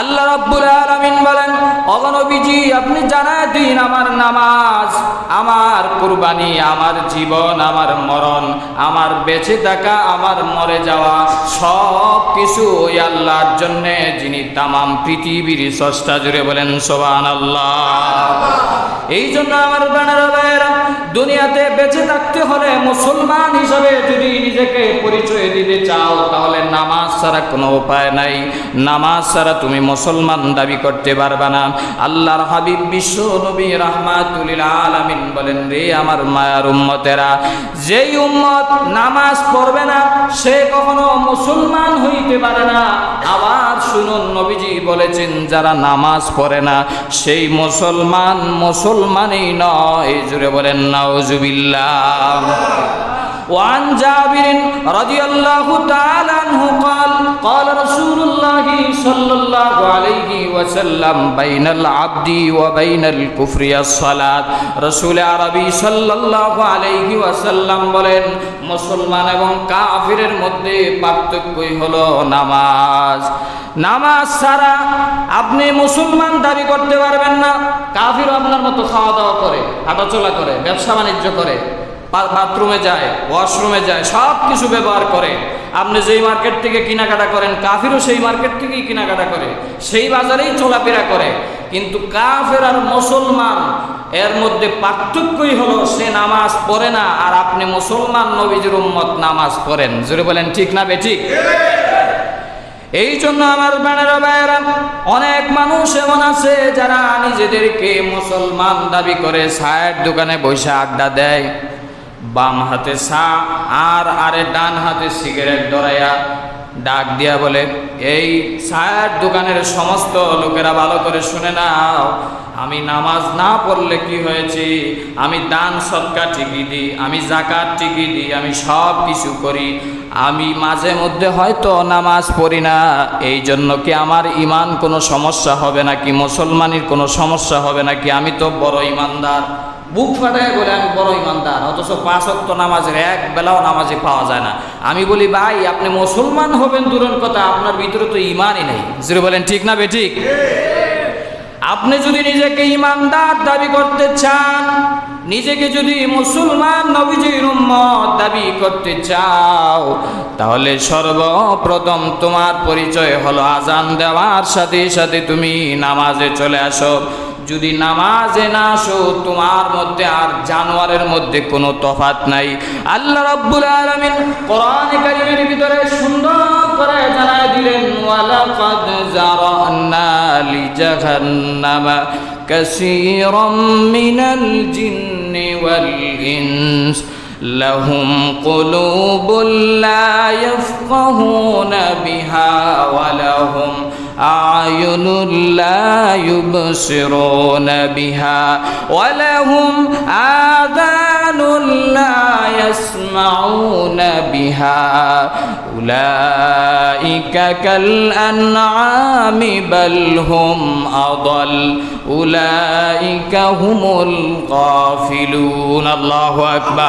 আল্লাহ রাব্বুল আলামিন বলেন অগনবীজি আপনি জানায় দিন আমার নামাজ, আমার কুরবানি, আমার জীবন, আমার মরণ, আমার বেঁচে থাকা, আমার মরে যাওয়া, সব কিছু ওই আল্লাহর জন্য, যিনি তামাম পৃথিবীর স্রষ্টা জুড়ে বলেন সোবান আল্লাহ এই জন্য আমার বানার ভাইয়েরা, দুনিয়াতে বেঁচে থাকতে হলে মুসলমান হিসাবে যদি নিজেকে পরিচয় দিতে চাও, তাহলে নামাজ ছাড়া কোনো উপায় নাই। নামাজ ছাড়া তুমি মুসলমান দাবি করতে পারবে না। আল্লাহর হাবিব বিশ্ব নবী রাহমাতুলিল আলামিন বলেন, রে আমার মায়ার উম্মতেরা, যেই উম্মত নামাজ পড়বে না, সে কখনো মুসলমান হইতে পারে না। আবার শুনুন, নবীজি বলেছেন, যারা নামাজ পড়ে না, সেই মুসলমান মুসলমানই নয়। জুড়ে বলেন, নাউজুবিল্লাহ। وعن جابر رضي الله تعالى عنه قال قال رسول الله صلى الله عليه وسلم بين العبد وبين الكفر الصلاة رسول عربي صلى الله عليه وسلم বলেন মুসলমান এবং কাফিরের মধ্যে পার্থক্যই হলো নামাজ নামাজ ছাড়া আপনি মুসলমান দাবি করতে পারবেন না কাফিরও আপনার মতো খাওয়া দাওয়া করে হাঁটাচলা করে ব্যবসা বাণিজ্য করে বা- বাথরুমে যায় ওয়াশরুমে যায় সব কিছু ব্যবহার করে। আপনি যেই মার্কেট থেকে কেনাকাটা করেন, কাফিরও সেই মার্কেট থেকেই কেনাকাটা করে, সেই বাজারেই চলাফেরা করে। কিন্তু কাফের আর মুসলমান, এর মধ্যে পার্থক্যই হলো সে নামাজ পড়ে না, আর আপনি মুসলমান নবীজির উম্মত নামাজ পড়েন। জোরে বলেন, ঠিক না বে, ঠিক? এই জন্য আমার বেড়ারা ভাইয়েরা, অনেক মানুষ এমন আছে যারা নিজেদেরকে মুসলমান দাবি করে, সায়ের দোকানে বসে আড্ডা দেয়। বাম হাতে চা আর আরে ডান হাতে সিগারেট ধরাইয়া ডাক দিয়া বলে, এই চায়ের দোকানের সমস্ত লোকেরা ভালো করে শুনে নাও। আমি নামাজ না পড়লে কি হয়েছে? আমি দান, সৎকার, ঠিকই দিই, আমি জাকাত ঠিকই দিই, আমি সব কিছু করি। আমি মাঝে মধ্যে হয়তো নামাজ পড়ি না। এই জন্য কি আমার ইমান কোনো সমস্যা হবে নাকি? মুসলমানের কোনো সমস্যা হবে নাকি? আমি তো বড় ইমানদার বুক ফাটায় বলে, আমি বড় ইমানদার, অথচ পাঁচ অক্ত নামাজের এক বেলাও নামাজে পাওয়া যায় না। আমি বলি, ভাই, আপনি মুসলমান হবেন, দূরের কথা, আপনার ভিতরে তো ইমানই নেই। যদি বলেন, ঠিক না বে, ঠিক? আপনি যদি নিজেকে ইমানদার দাবি করতে চান, নিজেকে যদি মুসলমান নবীজির উম্মত দাবি করতে চাও, তাহলে সর্বপ্রথম তোমার পরিচয় হলো আজান দেওয়ার সাথে সাথে তুমি নামাজে চলে আসো। যদি নামাজে না আসো তোমার মধ্যে আর জানোয়ারের মধ্যে কোনো তফাত নাই আল্লাহ রাব্বুল আলামিন কোরআন কারীমের ভিতরে সুন্দর করে জানায় দিলেন ওয়ালাকাদ জারানা লিজাহান্নামা কাসীরাম মিনাল জিন্নি ওয়াল ইনস لهم قلوب لا يفقهون بها ولهم أعين لا يبصرون بها ولهم آذان لا يسمعون بها أولئك كالأنعام بل هم أضل أولئك هم الغافلون الله أكبر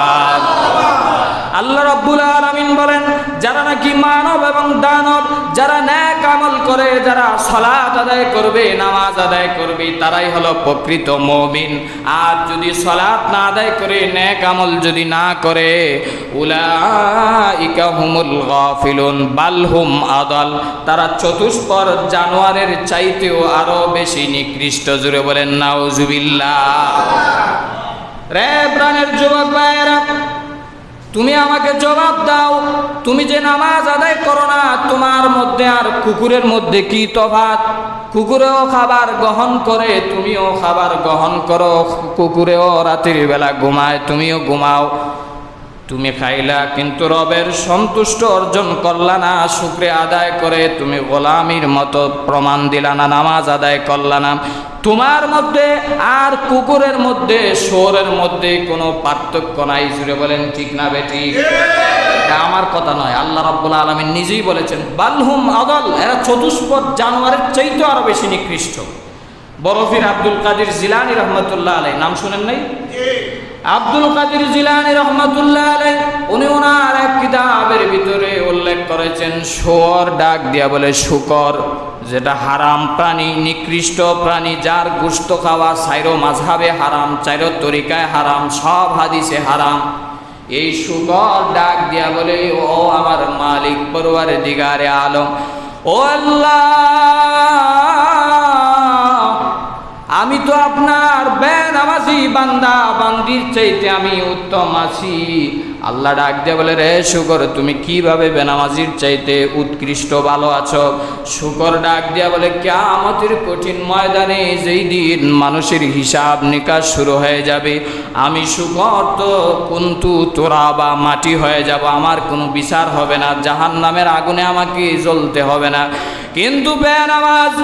আল্লাহ রাব্বুল আলামিন বলেন, যারা নাকি মানব এবং দানব, যারা ন্যাক আমল করে, যারা সালাত আদায় করবে, নামাজ আদায় করবে, তারাই হলো প্রকৃত মুমিন। আর যদি সালাত না আদায় করে, ন্যাক আমল যদি না করে, উলাইকা হুমুল গাফিলুন, বাল হুম আদাল। তারা চতুষ্পর জানোয়ারের চাইতেও আরও বেশি নিকৃষ্ট। জুড়ে বলেন, নাউজুবিল্লাহ। রে প্রাণের যুবক ভাইয়েরা তুমি আমাকে জবাব দাও। তুমি যে নামাজ আদায় করো না, তোমার মধ্যে আর কুকুরের মধ্যে কি তফাত কুকুরেও খাবার গ্রহণ করে, তুমিও খাবার গ্রহণ করো। কুকুরেও রাতের বেলা ঘুমায়, তুমিও ঘুমাও। তুমি খাইলা, কিন্তু রবের সন্তুষ্ট অর্জন করলা না, শুক্রে আদায় করে তুমি গোলামির মতো প্রমাণ দিলা না, নামাজ আদায় করলা না। তোমার মধ্যে আর কুকুরের মধ্যে শোরের মধ্যে কোনো পার্থক্য নাই। জুড়ে বলেন, ঠিক না বেটি? আমার কথা নয়। আল্লাহ রাব্বুল আলমিন নিজেই বলেছেন, বালহুম আদল, এরা চতুষ্পদ জানোয়ারের চাইতে আরও বেশি নিকৃষ্ট। বরফির আব্দুল কাদির জিলানি রহমতুল্লাহ আলাই নাম শুনেন নাই? আব্দুল কাদির জিলানি রহমতুল্লাহ আলাই উনি ওনার এক কিতাবের ভিতরে উল্লেখ করেছেন শোর ডাক দিয়া বলে, শুকর। যেটা হারাম প্রাণী, নিকৃষ্ট প্রাণী, যার গুস্ত খাওয়া সাইরো মাঝহাবে হারাম, চাইরো তরিকায় হারাম, সব হাদিসে হারাম। এই শুকর ডাক দিয়া বলে, ও আমার মালিক পড়ুয়ার দিগারে আলম, ও আমি তো আপনার বেনামাজি বান্দা, বান্দির চাইতে আমি উত্তম আছি। আল্লাহ ডাক দিয়ে বলে, রে শুকর, তুমি কীভাবে বেনামাজির চাইতে উৎকৃষ্ট ভালো আছো? শুকর ডাক দিয়া বলে কেমতের কঠিন ময়দানে যেই দিন মানুষের হিসাব নিকাশ শুরু হয়ে যাবে, আমি শুকর তো কুন্তু তোরা বা মাটি হয়ে যাব, আমার কোনো বিচার হবে না জাহান নামের আগুনে আমাকে জ্বলতে হবে না। কিন্তু বেনামাজ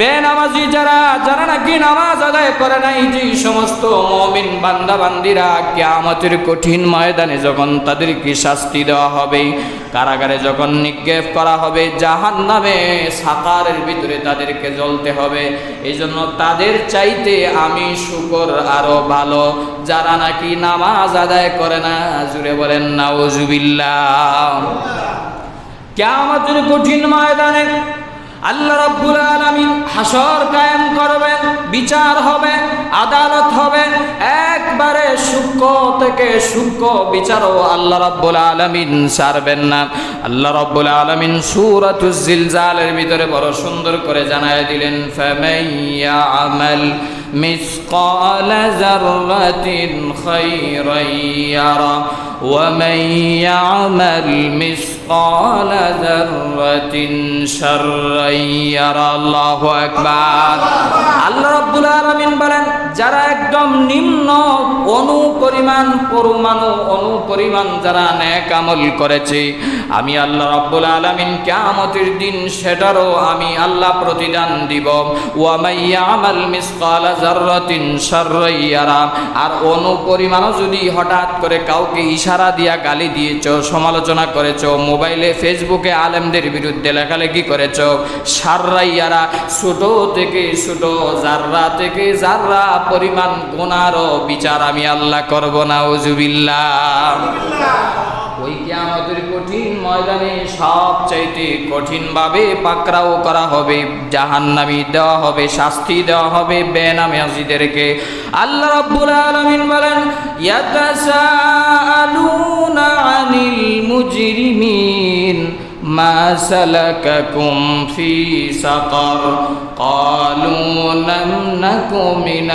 বেনামাজি যারা যারা নাকি নামাজ আদায় করে নাই, যে সমস্ত মমিন বান্দা বান্দিরা কেয়ামতের কঠিন ময়দানে যখন তাদেরকে শাস্তি দেওয়া হবে, কারাগারে যখন নিক্ষেপ করা হবে জাহান নামে সাকারের ভিতরে তাদেরকে জ্বলতে হবে। এই জন্য তাদের চাইতে আমি শুকর আরও ভালো। যারা নাকি নামাজ আদায় করে না, জুড়ে বলেন, নাউজুবিল্লাহ। কেয়ামতের কঠিন ময়দানে আল্লাহ রাব্বুল আলামিন হাসর কায়েম করবেন, বিচার হবে, আদালত হবে। একবারে সূক্ষ্ম থেকে সূক্ষ্ম বিচারও আল্লাহ রাব্বুল আলামিন সারবেন না। আল্লাহ রাব্বুল আলামিন সূরাতুজ জিলজালের ভিতরে বড় সুন্দর করে জানায় দিলেন ফামাইয়া আমাল مثقال ذرة خيرا يرى ومن يعمل مثقال ذرة شرا يرى الله أكبر আল্লাহ রাব্বুল আলামিন বলেন যারা একদম নিম্ন অনু পরিমাণ পরমাণু অনু পরিমাণ যারা নেক আমল করেছে, আমি আল্লাহ রাব্বুল আলামিন কিয়ামতের দিন সেটারও আমি আল্লাহ প্রতিদান দিব। ওয়া মাইয়া আমাল জাররাতিন শাররাই ইয়ারা। আর অনু পরিমাণও যদি হঠাৎ করে কাউকে ইশারা দিয়া গালি দিয়েছ, সমালোচনা করেছ, মোবাইলে, ফেসবুকে আলেমদের বিরুদ্ধে লেখালেখি করেছ সাররাইয়ারা ছোট থেকে ছোট জাররা থেকে জাররা পরিমাণ গুনারও বিচার আমি আল্লাহ করব না ওজুবিল্লাহ ওই কিয়ামতের কঠিন ময়দানে সব চাইতে কঠিনভাবে পাকড়াও করা হবে জাহান্নামি দেওয়া হবে শাস্তি দেওয়া হবে বেনামাজিদেরকে আল্লাহ রাব্বুল আলামিন বলেন ইয়াতাসাআলুনা আনিল মুজরিমিন। ما سلككم في سقر قالوا لم نك من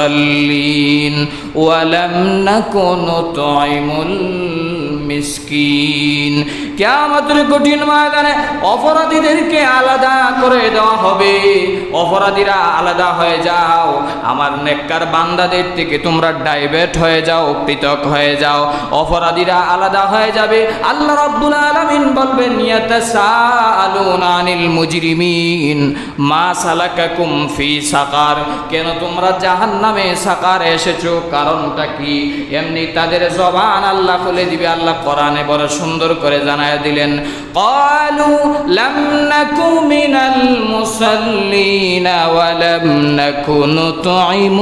المصلين ولم نك نطعم মিসকিন। কেয়ামতের কঠিন ময়দানে অপরাধীদেরকে আলাদা করে দেওয়া হবে। অপরাধীরা আলাদা হয়ে যাও। আমার নেককার বান্দাদের থেকে তোমরা হয়ে যাও, পৃথক হয়ে যাও। অপরাধীরা আলাদা হয়ে যাবে। আল্লাহ রাব্বুল আলামিন বলবেন, ইয়াতাসাআলুনা আনিল মুজরিমিন মা সালাকাকুম সাকার। কেন তোমরা জাহান্নামে সাকার এসেছ? কারণটা কি? এমনি তাদের জবান আল্লাহ খুলে দিবে। আল্লাহ কোরআনে বড় সুন্দর করে জানায় দিলেন قالوا লাম নাকু মিনাল المصلين ওয়া লাম نطعم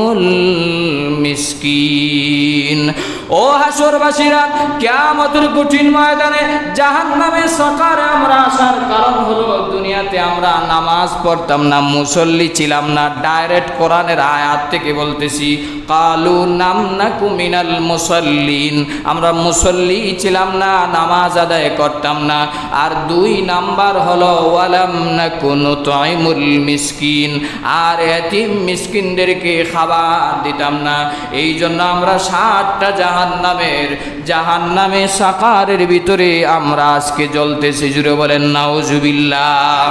المسكين ও হাসরবাসীরা, কিয়ামতের কঠিন ময়দানে জাহান্নামে সকারে আমরা আসার কারণ হলো দুনিয়াতে আমরা নামাজ পড়তাম না, মুসল্লি ছিলাম না, ডাইরেক্ট কোরআনের আয়াত থেকে বলতেছি, কালু নাম না কুমিনাল মুসল্লিন। আমরা মুসল্লি ছিলাম না, নামাজ আদায় করতাম না। আর দুই নাম্বার হলো, ওয়ালাম না কোনো তয়মুল মিসকিন। আর এতিম মিসকিনদেরকে খাবার দিতাম না। এই জন্য আমরা ষাটটা জাহান নামের জাহান নামে সাকারের ভিতরে আমরা আজকে জ্বলতেছি। জুড়ে বলেন, নাউজুবিল্লাহ।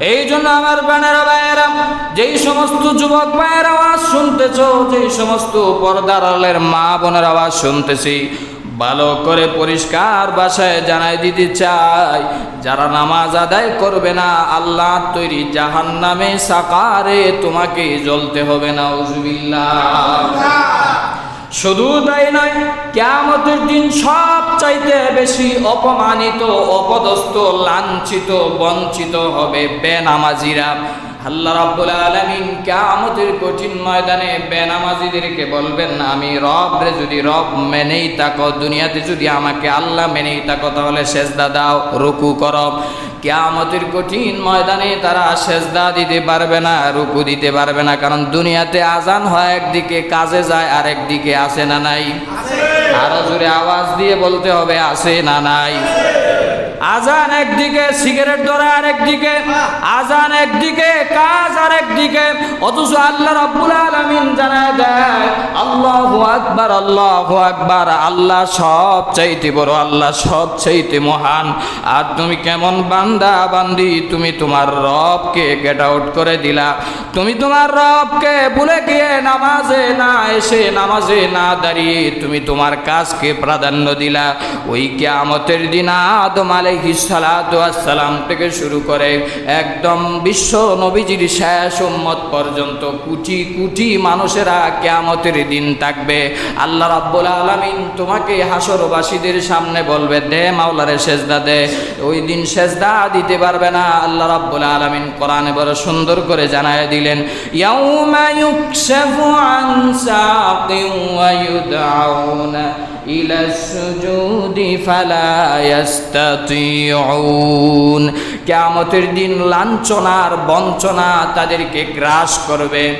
এই জন্য আমার বানেরা, ভাইয়েরা, যেই সমস্ত যুবক ভাইয়ের আওয়াজ শুনতেছ, যেই সমস্ত পর্দারালের মা বোনের আওয়াজ শুনতেছি, ভালো করে পরিষ্কার বাসায় জানাই দিতে চাই, যারা নামাজ আদায় করবে না, আল্লাহ তৈরি জাহান নামে সাকারে তোমাকে জ্বলতে হবে। না শুধু তাই নয় কেমতের দিন সব চাইতে বেশি অপমানিত অপদস্থ লাঞ্ছিত বঞ্চিত হবে বেনামাজিরা। আল্লাহ রাব্বুল আলামিন কিয়ামতের কঠিন ময়দানে বেনামাজিদেরকে বলবেন না আমি রব রে যদি রব মেনেই থাকো দুনিয়াতে যদি আমাকে আল্লাহ মেনেই থাকো তাহলে সেজদা দাও রুকু করো। কিয়ামতের কঠিন ময়দানে তারা সেজদা দিতে পারবে না রুকু দিতে পারবে না কারণ দুনিয়াতে আজান হয় একদিকে কাজে যায় আর একদিকে আসে না নাই। আরও জোরে আওয়াজ দিয়ে বলতে হবে আসে না নাই। আজান একদিকে, সিগারেট ধরা আর একদিকে আজান একদিকে, কাজ আর একদিকে অথচ আল্লাহ রাব্বুল আলামিন জানা দেয়, আল্লাহু আকবার আল্লাহু আকবার, আল্লাহ সব চাইতে বড়, আল্লাহ সব চাইতে মহান। আর তুমি কেমন বান্দা, বান্দি, তুমি তোমার রবকে গেট আউট করে দিলা। তুমি তোমার রবকে ভুলে গিয়ে নামাজে না এসে, নামাজে না দাঁড়িয়ে তুমি তোমার কাজকে প্রাধান্য দিলা। ওই কিয়ামতের দিন আদম সালাতু সালাম থেকে শুরু করে একদম বিশ্ব নবীজির শেষ উম্মত পর্যন্ত কোটি কোটি মানুষেরা কিয়ামতের দিন থাকবে। আল্লাহ রাব্বুল আলামিন তোমাকে হাসরবাসীদের সামনে বলবে, দে মাওলারে সেজদা দে। ওই দিন সেজদা দিতে পারবে না। আল্লাহ রাব্বুল আলামিন কোরআনে বড় সুন্দর করে জানায় দিলেন ইউকশাফু আন সাকিন ওয়া ইলা সুজুদি ফালা ইয়াস্তাতিউন। কিয়ামতের দিন লাঞ্ছনার বঞ্চনা তাদেরকে গ্রাস করবে।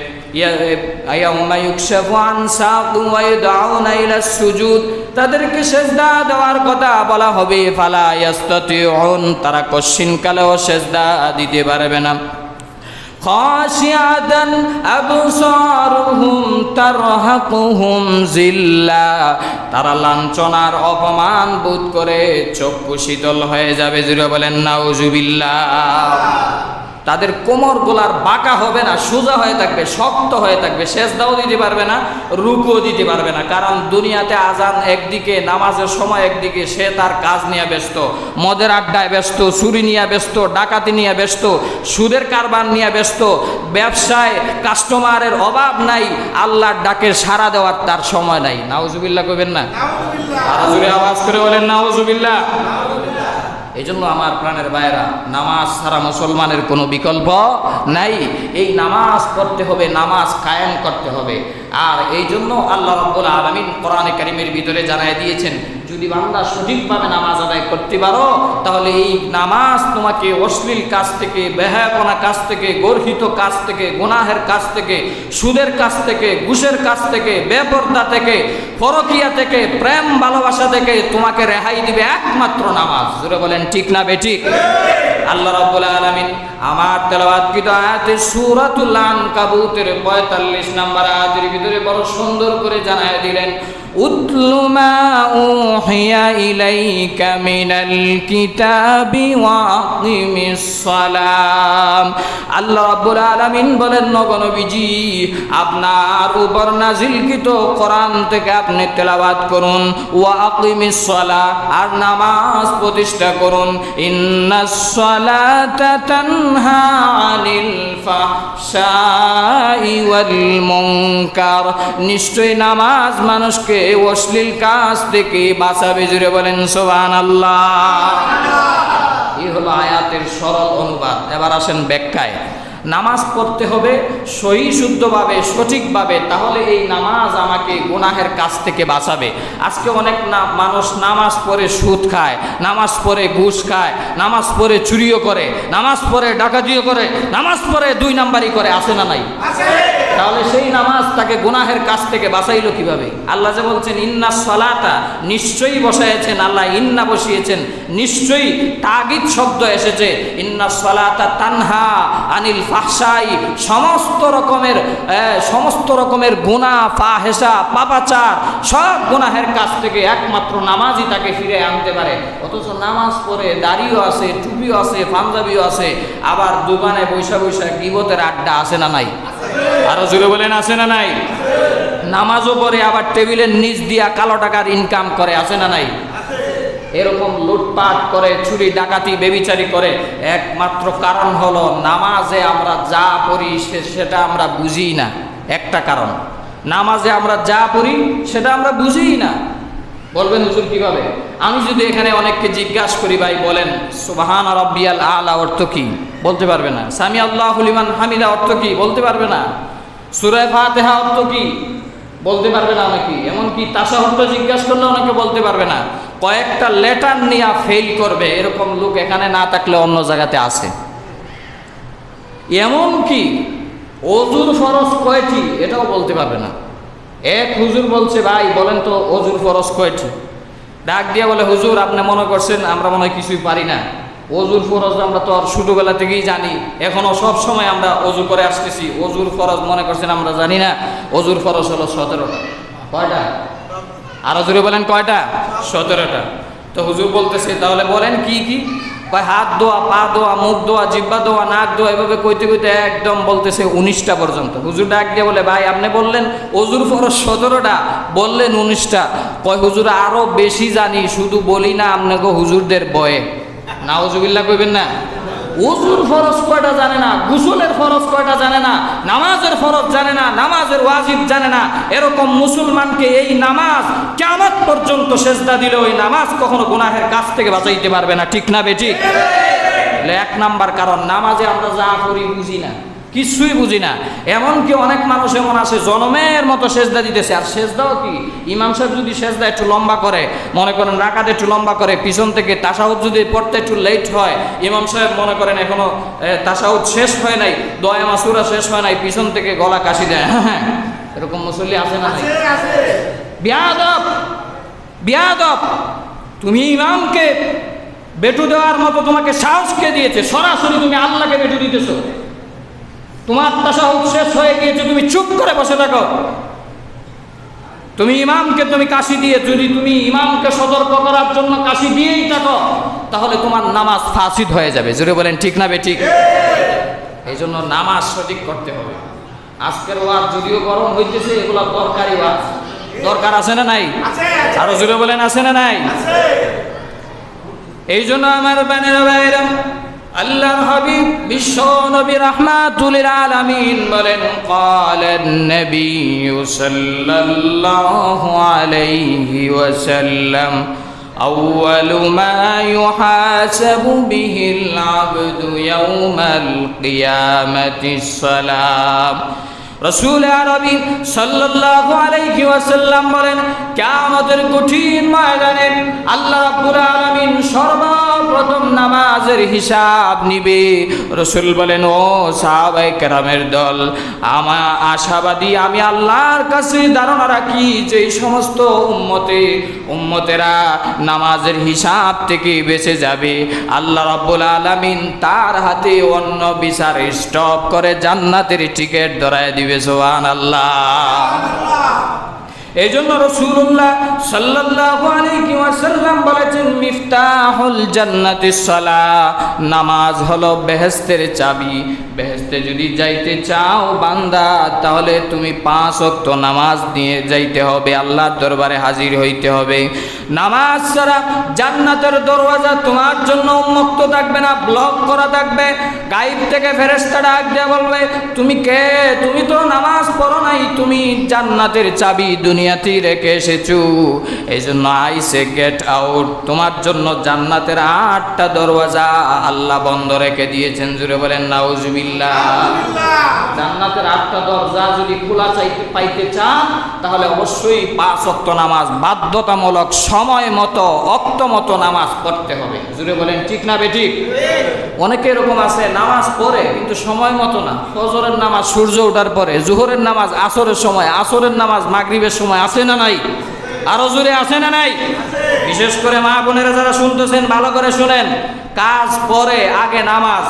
তাদেরকে সেজদা দেওয়ার কথা বলা হবে। ফালা তারা কশিন কালেও সেজদা দিতে পারবে না। خاشعة أبصارهم ترهقهم জিল্লা তারা লাঞ্ছনার অপমান বোধ করে চক্ষু শীতল হয়ে যাবে জুড়ে বলেন নাউজুবিল্লাহ তাদের কোমর গোলার বাঁকা হবে না সোজা হয়ে থাকবে শক্ত হয়ে থাকবে সেজদাও দিতে পারবে না রুকুও দিতে পারবে না কারণ দুনিয়াতে আজান একদিকে নামাজের সময় একদিকে সে তার কাজ নিয়ে ব্যস্ত মদের আড্ডায় ব্যস্ত চুরি নিয়ে ব্যস্ত ডাকাতি নিয়ে ব্যস্ত সুদের কারবার নিয়ে ব্যস্ত ব্যবসায় কাস্টমারের অভাব নাই আল্লাহর ডাকে সাড়া দেওয়ার তার সময় নাই। নাউজুবিল্লাহ কবেন না? আওয়াজ করে বলেন নাউজুবিল্লাহ। এই জন্য আমার প্রাণের বাইরা নামাজ সারা মুসলমানের কোনো বিকল্প নাই। এই নামাজ পড়তে হবে, নামাজ কায়েম করতে হবে। আর এই জন্য আল্লাহ রব্বুল আলমিন কোরআনে কারিমের ভিতরে জানায় দিয়েছেন যদি বান্দা সঠিকভাবে নামাজ আদায় করতে পারো, তাহলে এই নামাজ তোমাকে অশ্লীল কাজ থেকে, বেহায়াপনা কাজ থেকে, গর্হিত কাজ থেকে, গুনাহের কাজ থেকে, সুদের কাজ থেকে, ঘুষের কাজ থেকে, বেপর্দা থেকে, পরকিয়া থেকে, প্রেম, ভালোবাসা থেকে তোমাকে রেহাই দিবে একমাত্র নামাজ। বলেন, ঠিক না বেঠিক আল্লাহ রাব্বুল আমার তেলাওয়াতকৃত আয়াতে সূরাতুল আনকাবুতের 45 নম্বর আয়াতের ভিতরে বড় সুন্দর করে জানায় দিলেন, উতলু মা উহিয়া ইলাইকা মিনাল কিতাবি ওয়া আকিমিস সালাম। আল্লাহ রাব্বুল আলামিন বলেন নবী আপনার উপর নাজিলকৃত কোরআন থেকে আপনি তেলাওয়াত করুন, ওয়া আকিমিস সালাহ আর নামাজ প্রতিষ্ঠা করুন। ইন্নাস সালাতা তানহা عن الفحشاء والمنكر. নিশ্চয় নামাজ মানুষকে অশ্লীল কাজ থেকে বাঁচাবে জুড়ে বলেন, সুবহানাল্লাহ। এই হলো আয়াতের সরল অনুবাদ। এবার আসেন ব্যাখ্যায়। নামাজ পড়তে হবে সহি শুদ্ধভাবে সঠিকভাবে তাহলে এই নামাজ আমাকে গুনাহের কাছ থেকে বাঁচাবে। আজকে অনেক না মানুষ নামাজ পড়ে সুদ খায় নামাজ পড়ে ঘুষ খায় নামাজ পড়ে চুরিও করে নামাজ পড়ে ডাকাতিও করে নামাজ পড়ে দুই নাম্বারই করে আসে না নাই? তাহলে সেই নামাজ তাকে গুনাহের কাছ থেকে বাঁচাইলো কীভাবে? আল্লাহ যে বলছেন ইন্না সলাতা নিশ্চয়ই বসাইছেন আল্লাহ ইন্না বসিয়েছেন। নিশ্চয়ই তাগিদ শব্দ এসেছে ইন্না সলাতা তানহা আনিল ফাহসাই সমস্ত রকমের সমস্ত রকমের গুনাহ ফাহেসা, পাপাচার, সব গুনাহের কাছ থেকে একমাত্র নামাজই তাকে ফিরে আনতে পারে। অথচ নামাজ পড়ে দাড়িও আছে টুপিও আছে পাঞ্জাবিও আছে আবার দোকানে বৈশা বৈশা গিবতের আড্ডা আছে না নাই? আরও জুড়ে বলেন আছে না নাই? নামাজও পড়ে, আবার টেবিলের নিচ দিয়া কালো টাকার ইনকাম করে আছে না নাই? এরকম লুটপাট করে, চুরি, ডাকাতি, বেবিচারি করে, একমাত্র কারণ হলো নামাজে আমরা যা পড়ি সেটা আমরা বুঝি না। একটা কারণ, নামাজে আমরা যা পড়ি সেটা আমরা বুঝি না। বলবেন হুজুর কীভাবে? আমি যদি এখানে অনেককে জিজ্ঞাসা করি, ভাই বলেন, সুবাহান রব্বিয়াল আলা অর্থ কি? বলতে পারবে না। সামি আল্লাহ হুলিমান হামিদা অর্থ কি? বলতে পারবে না। সুরায় ফাতেহা অর্থ কি? বলতে পারবে না অনেকে। এমনকি তাসাহত জিজ্ঞাসা করলে অনেকে বলতে পারবে না। কয়েকটা লেটার নিয়ে ফেল করবে, এরকম লোক এখানে না থাকলে অন্য জায়গাতে আছে। এমন কি? অজুর ফরজ কয়টি? এটাও বলতে পারবে না। এক হুজুর বলছে, ভাই, বলেন তো অজুর ফরজ কয়টি? ডাক দিয়ে বলে, হুজুর, আপনি মনে করছেন আমরা মনে হয় কিছুই পারি না। অজুর ফরজ আমরা তো আর ছোটোবেলা থেকেই জানি। এখনও সব সময় আমরা অজু করে আসতেছি। অজুর ফরজ মনে করছেন আমরা জানি না। অজুর ফরজ হলো সতেরোটা। কয়টা? আরও জোরে বলেন কয়টা? সতেরোটা। তো হুজুর বলতেছে, তাহলে বলেন কি কি? কয়, হাত দোয়া, পা দোয়া, মুখ দোয়া, জিব্বা দোয়া, নাক দোয়া, এভাবে কইতে কইতে একদম বলতেছে উনিশটা পর্যন্ত। হুজুর ডাক দিয়ে বলে, ভাই, আপনি বললেন অজুর ফরজ সতেরোটা, বললেন উনিশটা। কয়, হুজুর, আরও বেশি জানি, শুধু বলি না, আপনাকে হুজুরদের বয়ে। নাওজুবিল্লাহ কইবেন না? উজুর ফরজ কয়টা জানে না, গুসলের ফরজ কয়টা জানে না, নামাজের ফরজ জানে না, নামাজের ওয়াজিব জানে না, এরকম মুসলমানকে এই নামাজ কেমন পর্যন্ত সেজদা দিলে ওই নামাজ কখনো গুনাহের কাছ থেকে বাঁচাইতে পারবে না, ঠিক না বেঠিক? এক নাম্বার কারণ, নামাজে আমরা যা করি বুঝি না। কিছুই বুঝি না। এমনকি অনেক মানুষ এমন আছে জনমের মতো সেজদা দিতেছে। আর সেজদাও কি? ইমাম সাহেব যদি সেজদা একটু লম্বা করে মনে করেন রাকাত একটু লম্বা করে পিছন থেকে তাসাউদ যদি পড়তে একটু লেট হয় ইমাম সাহেব মনে করেন এখনও তাসাউদ শেষ হয় নাই দয়া মাসুরা শেষ হয় নাই পিছন থেকে গলা কাশি দেয় হ্যাঁ এরকম মুসল্লি আছে না বিয়াদব! বিয়াদব! তুমি ইমামকে বেটু দেওয়ার মতো তোমাকে সাহস কে দিয়েছে? সরাসরি তুমি আল্লাহকে বেটু দিতেছো। তোমার তাসাহুদ শেষ হয়ে গিয়েছে তুমি চুপ করে বসে থাকো। তুমি ইমামকে তুমি কাশি দিয়ে যদি তুমি ইমামকে সতর্ক করার জন্য কাশি দিয়েই থাকো তাহলে তোমার নামাজ ফাসিদ হয়ে যাবে। জোরে বলেন ঠিক না বে ঠিক? এই জন্য নামাজ সঠিক করতে হবে। আজকের ওয়াজ যদিও গরম হইতেছে এগুলো দরকারি ওয়াজ। দরকার আছে না নাই? আরও জোরে বলেন আছে না নাই? এই জন্য আমার বানের বাইরা আল্লাহর হাবিব বিশ্ব নবী রাহমাতুল আলামিন বলেন قالن নবী সাল্লাল্লাহু আলাইহি ওয়াসাল্লাম أول ما يحاسب به العبد يوم القيامة الصلاة আরবি বলেন কঠিন ময়দানে আল্লাহ নামাজের হিসাব আশাবাদী, আমি আল্লাহর কাছে ধারণা রাখি যে সমস্ত উম্মতে, উম্মতেরা নামাজের হিসাব থেকে বেঁচে যাবে। আল্লাহ রাব্বুল আলামিন তার হাতে অন্য বিচার স্টপ করে জান্নাতের টিকিট ধরায় দিবে। সোহান আল্লাহ এই জন্য রসুল্লাহ ওয়াসাল্লাম বলেছেন, মিফতাহুল জান্নাতিস সালাহ নামাজ হলো বেহেশতের চাবি। বেহেশতে যদি যাইতে চাও বান্দা, তাহলে তুমি পাঁচ ওয়াক্ত নামাজ নিয়ে যাইতে হবে, আল্লাহর দরবারে হাজির হইতে হবে। নামাজ ছাড়া জান্নাতের দরওয়াজা তোমার জন্য উন্মুক্ত থাকবে না ব্লক করা থাকবে। গাইব থেকে ডাক দিয়ে বলবে তুমি কে? তুমি তো নামাজ পড়ো নাই তুমি জান্নাতের চাবি দুনিয়াতেই রেখে এসেছ। এই জন্য আইসে গেট আউট তোমার জন্য জান্নাতের আটটা দরওয়াজা আল্লাহ বন্ধ রেখে দিয়েছেন জুড়ে বলেন নাউজুবিল্লাহ। জান্নাতের আটটা দরজা যদি খোলা চাইতে পাইতে চান তাহলে অবশ্যই পাঁচ নামাজ বাধ্যতামূলক সময় মতো, অক্ত মতো নামাজ পড়তে হবে। জুড়ে বলেন, ঠিক না বেঠিক অনেকে এরকম আছে, নামাজ পড়ে, কিন্তু সময় মতো না। ফজরের নামাজ সূর্য ওঠার পরে, জোহরের নামাজ আসরের সময়, আসরের নামাজ মাগরীবের সময় আছে না নাই? আরও জোরে আছে না নাই? বিশেষ করে মা বোনেরা যারা শুনতেছেন, ভালো করে শুনেন। কাজ পরে, আগে নামাজ,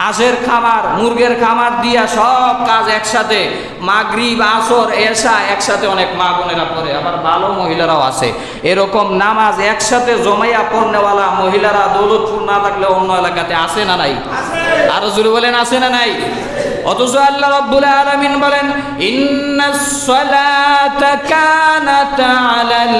হাঁসের খামার, মুরগের খামার দিয়া সব কাজ একসাথে। মাগরিব, আসর এসা একসাথে অনেক মা বোনেরা পড়ে, আবার ভালো মহিলারাও আছে। এরকম নামাজ একসাথে জমাইয়া পড়নেওয়ালা মহিলারা দৌলতপুর না থাকলে অন্য এলাকাতে আছে না নাই? আরও জোরে বলেন, আছে না নাই? অথচ আল্লাহ রব্বুল আলামিন বলেন আলাল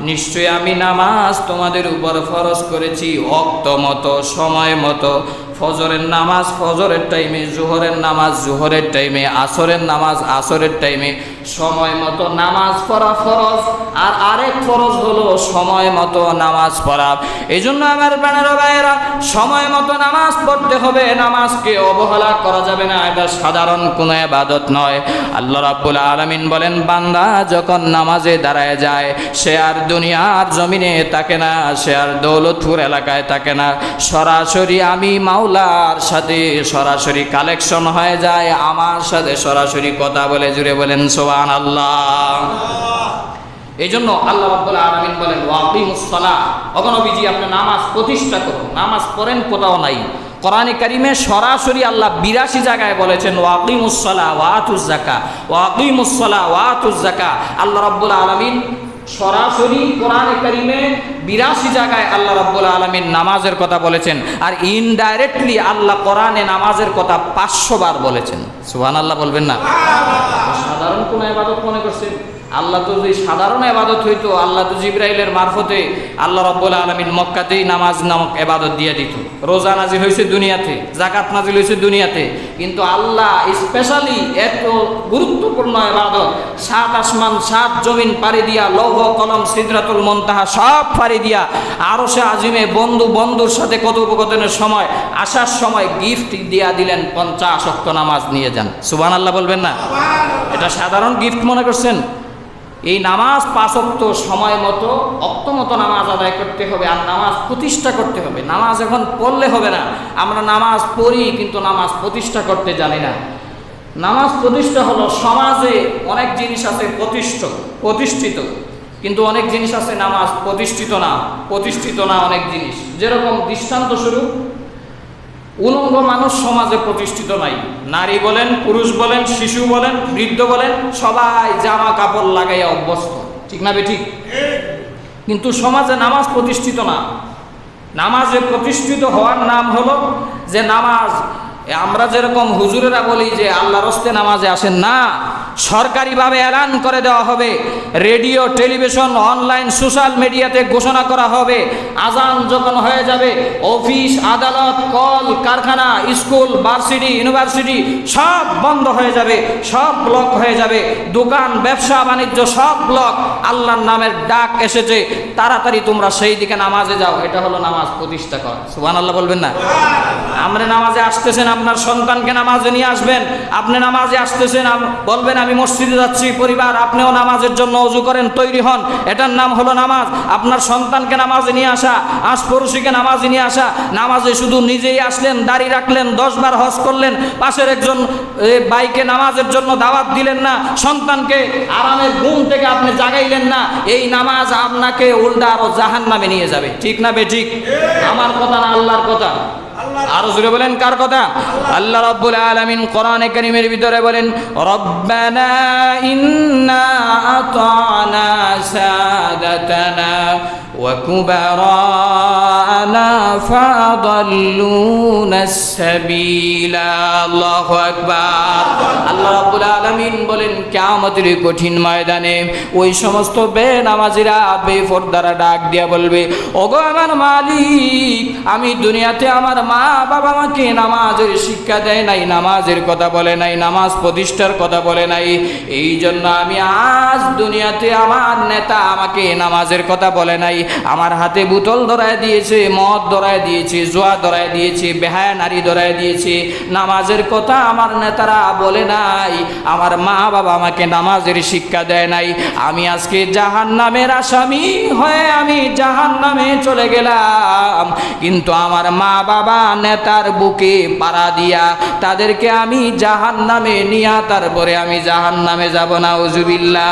নিশ্চয় আমি নামাজ তোমাদের উপর ফরজ করেছি, অক্ত মতো, সময় মতো। ফজরের নামাজ ফজরের টাইমে, জোহরের নামাজ জোহরের টাইমে, আসরের নামাজ আসরের টাইমে। সময় মতো নামাজ পড়া ফরজ। আর আরেক ফরজ হলো সময় মতো নামাজ পড়া। এই জন্য আমার প্রাণের ভাইয়েরা, সময় মতো নামাজ পড়তে হবে। নামাজকে অবহেলা করা যাবে না, এটা সাধারণ কোনো আবাদত নয়। আল্লাহ রাব্বুল আলামিন বলেন, বান্দা যখন নামাজে দাঁড়ায় যায়, সে আর দুনিয়ার জমিনে থাকে না, সে আর দৌলতপুর এলাকায় থাকে না। সরাসরি আমি মাওলার সাথে সরাসরি কালেকশন হয়ে যায়। আমার সাথে সরাসরি কথা বলে, জুড়ে বলেন সোহান আল্লাহ এই জন্য আল্লাহ আলামিন বলেন অগনবীজি আপনি নামাজ প্রতিষ্ঠা করুন। নামাজ পড়েন কোথাও নাই। কোরআনে কারিমে সরাসরি আল্লাহ বিরাশি জায়গায় বলেছেন ওয়াকিমুস সালাহ ওয়াতুজ জাকা ওয়াকিমুস ওয়াতুজ জাকা আল্লাহ রাব্বুল আলামিন সরাসরি কোরআনে কারিমে বিরাশি জায়গায় আল্লাহ রব্বুল আলমীর নামাজের কথা বলেছেন আর ইনডাইরেক্টলি আল্লাহ কোরআনে নামাজের কথা পাঁচশো বার বলেছেন। সুহান আল্লাহ বলবেন না। সাধারণ কোনো এবাদত মনে করছেন। আল্লাহ তো যদি সাধারণ এবাদত হইতো আল্লাহ তো জিব্রাইলের মারফতে আল্লাহ রব্বুল আলমিন মক্কাতেই নামাজ নামক এবাদত দিয়ে দিত। রোজা নাজিল হয়েছে দুনিয়াতে জাকাত নাজিল হয়েছে দুনিয়াতে। কিন্তু আল্লাহ স্পেশালি এত গুরুত্বপূর্ণ এবাদত সাত আসমান সাত জমিন পাড়ি দিয়া লৌহ কলম সিদ্রাতুল মন্তাহা সব পাড়ি দিয়া আরও সে আজিমে বন্ধু বন্ধুর সাথে কথোপকথনের সময় আসার সময় গিফট দিয়া দিলেন পঞ্চাশ অক্ত নামাজ নিয়ে যান। সুবান আল্লাহ বলবেন না? এটা সাধারণ গিফট মনে করছেন? এই নামাজ পাঁচক্ত সময় মতো অক্ত মতো নামাজ আদায় করতে হবে আর নামাজ প্রতিষ্ঠা করতে হবে। নামাজ এখন পড়লে হবে না। আমরা নামাজ পড়ি কিন্তু নামাজ প্রতিষ্ঠা করতে জানি না। নামাজ প্রতিষ্ঠা হলো সমাজে অনেক জিনিস আছে প্রতিষ্ঠ, প্রতিষ্ঠিত। কিন্তু অনেক জিনিস আছে নামাজ প্রতিষ্ঠিত না প্রতিষ্ঠিত না অনেক জিনিস। যেরকম দৃষ্টান্ত স্বরূপ উলঙ্গ মানুষ সমাজে প্রতিষ্ঠিত নাই। নারী বলেন, পুরুষ বলেন, শিশু বলেন, বৃদ্ধ বলেন, সবাই জামা কাপড় লাগাইয়া অভ্যস্ত। ঠিক না বেঠিক কিন্তু সমাজে নামাজ প্রতিষ্ঠিত না। নামাজে প্রতিষ্ঠিত হওয়ার নাম হলো যে নামাজ আমরা যেরকম হুজুরেরা বলি যে আল্লাহ রস্তে নামাজে আসেন না সরকারিভাবে এলান করে দেওয়া হবে। রেডিও টেলিভিশন অনলাইন সোশ্যাল মিডিয়াতে ঘোষণা করা হবে। আজান যখন হয়ে যাবে অফিস আদালত কল কারখানা স্কুল ভার্সিটি ইউনিভার্সিটি সব বন্ধ হয়ে যাবে সব ব্লক হয়ে যাবে। দোকান ব্যবসা বাণিজ্য সব ব্লক আল্লাহর নামের ডাক এসেছে। তাড়াতাড়ি তোমরা সেই দিকে নামাজে যাও। এটা হলো নামাজ প্রতিষ্ঠা কর। সুবান আল্লাহ বলবেন না? আমরা নামাজে আসতেছেন আপনার সন্তানকে নামাজে নিয়ে আসবেন। আপনি নামাজে আসতেছেন বলবেন আমি মসজিদে যাচ্ছি, পরিবার, আপনিও নামাজের জন্য অজু করেন, তৈরি হন। এটার নাম হলো নামাজ। আপনার সন্তানকে নামাজে নিয়ে আসা আশপড়শিকে নামাজে নিয়ে আসা। নামাজে শুধু নিজেই আসলেন, দাড়ি রাখলেন দশবার হজ করলেন, পাশের একজন বাইকে নামাজের জন্য দাওয়াত দিলেন না, সন্তানকে আরামের ঘুম থেকে আপনি জাগাইলেন না, এই নামাজ আপনাকে উল্টা আরও জাহান নামে নিয়ে যাবে। ঠিক না বে ঠিক? আমার কথা না আল্লাহর কথা? আরও জুড়ে বলেন কার কথা? আল্লাহ রাব্বুল আলামিন কোরআনে কারীমের ভিতরে বলেন রব্বানা ইন্না আতানা সাদাতানা কুবারানা ফাদাল্লুনা সাবিলা আল্লাহু আকবার। আল্লাহ রাব্বুল আলামিন বলেন, কিয়ামতের কঠিন ময়দানে ওই সমস্ত বেনামাজিরা বেফরদারা ডাক দিয়া বলবে, ওগো আমার মালিক, আমি দুনিয়াতে আমার মা বাবা আমাকে নামাজের শিক্ষা দেয় নাই, নামাজের কথা বলে নাই, নামাজ প্রতিষ্ঠার কথা বলে নাই। এই জন্য আমি আজ দুনিয়াতে আমার নেতা আমাকে নামাজের কথা বলে নাই আমার হাতে বোতল ধরায় দিয়েছে, মদ ধরায় দিয়েছে, জোয়া ধরায় দিয়েছে, বেহায়া নারী ধরায় দিয়েছে। নামাজের কথা আমার নেতারা বলে নাই, আমার মা বাবা আমাকে নামাজের শিক্ষা দেয় নাই। আমি আজকে জাহান নামের আসামি হয়ে আমি জাহান নামে চলে গেলাম। কিন্তু আমার মা বাবা নেতার বুকে পাড়া দিয়া তাদেরকে আমি জাহান নামে নিয়া, তারপরে আমি জাহান নামে যাব না উজুবিল্লা